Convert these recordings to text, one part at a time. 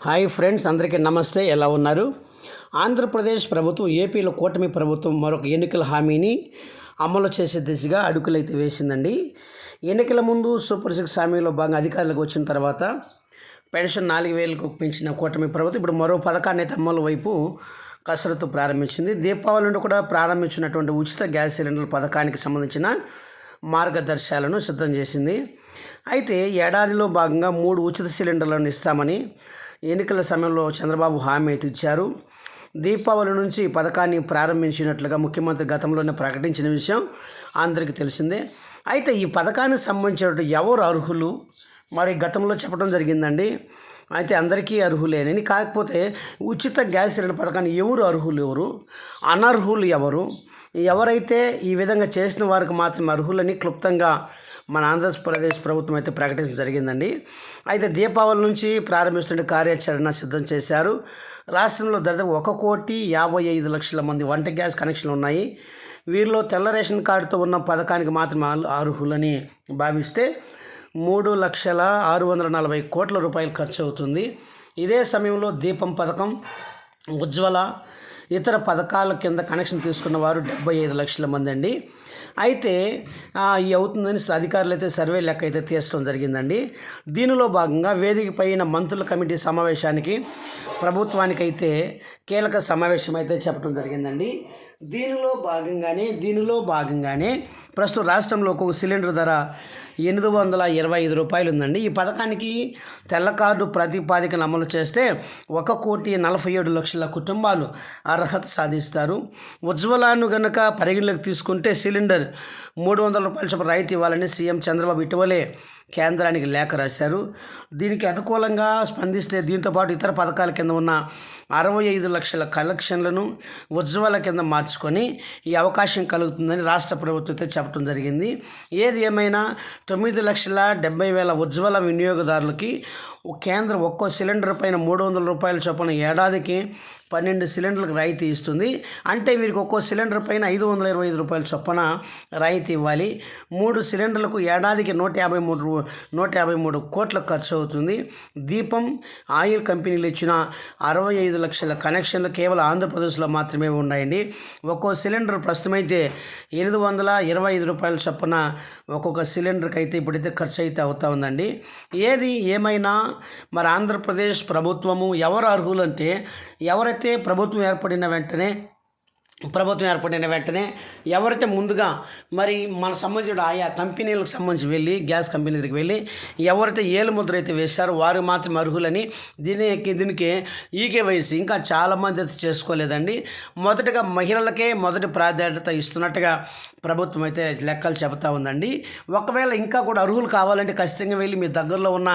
Hi friends అందరికీ నమస్తే. ఎలా ఉన్నారు? ఆంధ్రప్రదేశ్ ప్రభుత్వం ఏపీలో కూటమి ప్రభుత్వం మరొక ఎన్నికల హామీని అమలు చేసే దిశగా అడుగులైతే వేసిందండి. ఎన్నికల ముందు సూపర్ సిక్స్ హామీలో భాగంగా అధికారులకు వచ్చిన తర్వాత పెన్షన్ నాలుగు వేలకు పెంచిన కూటమి ప్రభుత్వం ఇప్పుడు మరో పథకాన్ని అయితే అమలు వైపు కసరత్తు ప్రారంభించింది. దీపావళి నుండి కూడా ప్రారంభించినటువంటి ఉచిత గ్యాస్ సిలిండర్ పథకానికి సంబంధించిన మార్గదర్శకాలను సిద్ధం చేసింది. అయితే ఏడాదిలో భాగంగా మూడు ఉచిత సిలిండర్లను ఇస్తామని ఎన్నికల సమయంలో చంద్రబాబు హామీ అయితే ఇచ్చారు. దీపావళి నుంచి పథకాన్ని ప్రారంభించినట్లుగా ముఖ్యమంత్రి గతంలోనే ప్రకటించిన విషయం అందరికీ తెలిసిందే. అయితే ఈ పథకానికి సంబంధించినటువంటి ఎవరు అర్హులు? మరి గతంలో చెప్పడం జరిగిందండి. అయితే అందరికీ అర్హులేనని. కాకపోతే ఉచిత గ్యాస్ సిలిండర్ పథకాన్ని ఎవరు అర్హులు ఎవరు? అనర్హులు ఎవరు? ఎవరైతే ఈ విధంగా చేసిన వారికి మాత్రం అర్హులని క్లుప్తంగా మన ఆంధ్రప్రదేశ్ ప్రభుత్వం అయితే ప్రకటించడం జరిగిందండి. అయితే దీపావళి నుంచి ప్రారంభిస్తున్న కార్యాచరణ సిద్ధం చేశారు. రాష్ట్రంలో దాదాపు ఒక కోటి యాభై ఐదు లక్షల మంది వంట గ్యాస్ కనెక్షన్లు ఉన్నాయి. వీరిలో తెల్ల రేషన్ కార్డుతో ఉన్న పథకానికి మాత్రం అర్హులని భావిస్తే మూడు లక్షల ఆరు వందల నలభై కోట్ల రూపాయలు ఖర్చు అవుతుంది. ఇదే సమయంలో దీపం పథకం ఉజ్వల ఇతర పథకాల కింద కనెక్షన్ తీసుకున్న వారు డెబ్బై ఐదు లక్షల మంది అండి. అయితే ఈ అవుతుందని అధికారులు అయితే సర్వే లెక్క అయితే తీర్చడం జరిగిందండి. దీనిలో భాగంగా వేదిక పైన మంత్రుల కమిటీ సమావేశానికి ప్రభుత్వానికైతే కీలక సమావేశం అయితే చెప్పడం జరిగిందండి. దీనిలో భాగంగానే దీనిలో భాగంగానే ప్రస్తుతం రాష్ట్రంలో ఒక్కొక్క సిలిండర్ ధర ఎనిమిది వందల ఇరవై ఐదు రూపాయలు ఉందండి ఈ పథకానికి తెల్ల కార్డు ప్రతిపాదికను అమలు చేస్తే ఒక కోటి నలభై ఏడు లక్షల కుటుంబాలు అర్హత సాధిస్తారు. ఉజ్వలాను గనుక పరిగణలోకి తీసుకుంటే సిలిండర్ మూడు వందల రూపాయల చొప్పున రాయితీ ఇవ్వాలని సీఎం చంద్రబాబు ఇటీవలే కేంద్రానికి లేఖ రాశారు. దీనికి అనుకూలంగా స్పందిస్తే దీంతోపాటు ఇతర పథకాల కింద ఉన్న అరవై ఐదు లక్షల కలెక్షన్లను ఉజ్వల కింద మార్చుకొని ఈ అవకాశం కలుగుతుందని రాష్ట్ర ప్రభుత్వం చెప్పారు చెప్పడం జరిగింది. ఏది ఏమైనా తొమ్మిది లక్షల డెబ్బై వేల ఉజ్వల వినియోగదారులకి కేంద్రం ఒక్కో సిలిండర్ పైన మూడు వందల రూపాయల చొప్పున ఏడాదికి పన్నెండు సిలిండర్లకు రాయితీ ఇస్తుంది. అంటే వీరికి ఒక్కో సిలిండర్ పైన ఐదు వందల ఇరవై ఐదు రూపాయల చొప్పున రాయితీ ఇవ్వాలి. మూడు సిలిండర్లకు ఏడాదికి నూట యాభై మూడు రూ- నూట యాభై మూడు కోట్ల ఖర్చు అవుతుంది. దీపం ఆయిల్ కంపెనీలు ఇచ్చిన అరవై ఐదు లక్షల కనెక్షన్లు కేవలం ఆంధ్రప్రదేశ్లో మాత్రమే ఉన్నాయండి. ఒక్కో సిలిండర్ ప్రస్తుతమైతే ఎనిమిది వందల ఇరవై ఐదు రూపాయల చొప్పున ఒక్కొక్క సిలిండర్కి అయితే ఇప్పుడైతే ఖర్చు అయితే అవుతా ఉందండి. ఏది ఏమైనా మరి ఆంధ్రప్రదేశ్ ప్రభుత్వము ఎవరు అర్హులు అంటే ఎవరైతే ప్రభుత్వం ఏర్పడిన వెంటనే ప్రభుత్వం ఏర్పడిన వెంటనే ఎవరైతే ముందుగా మరి మన సంబంధించిన ఆయా కంపెనీలకు సంబంధించి వెళ్ళి గ్యాస్ కంపెనీ దగ్గరికి వెళ్ళి ఎవరైతే ఏలు ముద్ర అయితే వేశారో వారు మాత్రం అర్హులని. దీనికి దీనికి ఈకేవైసీ ఇంకా చాలామంది అయితే చేసుకోలేదండి. మొదటగా మహిళలకే మొదటి ప్రాధాన్యత ఇస్తున్నట్టుగా ప్రభుత్వం అయితే లెక్కలు చెబుతా ఉందండి. ఒకవేళ ఇంకా కూడా అర్హులు కావాలంటే ఖచ్చితంగా వెళ్ళి మీ దగ్గరలో ఉన్న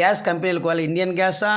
గ్యాస్ కంపెనీలకు వెళ్ళి ఇండియన్ గ్యాసా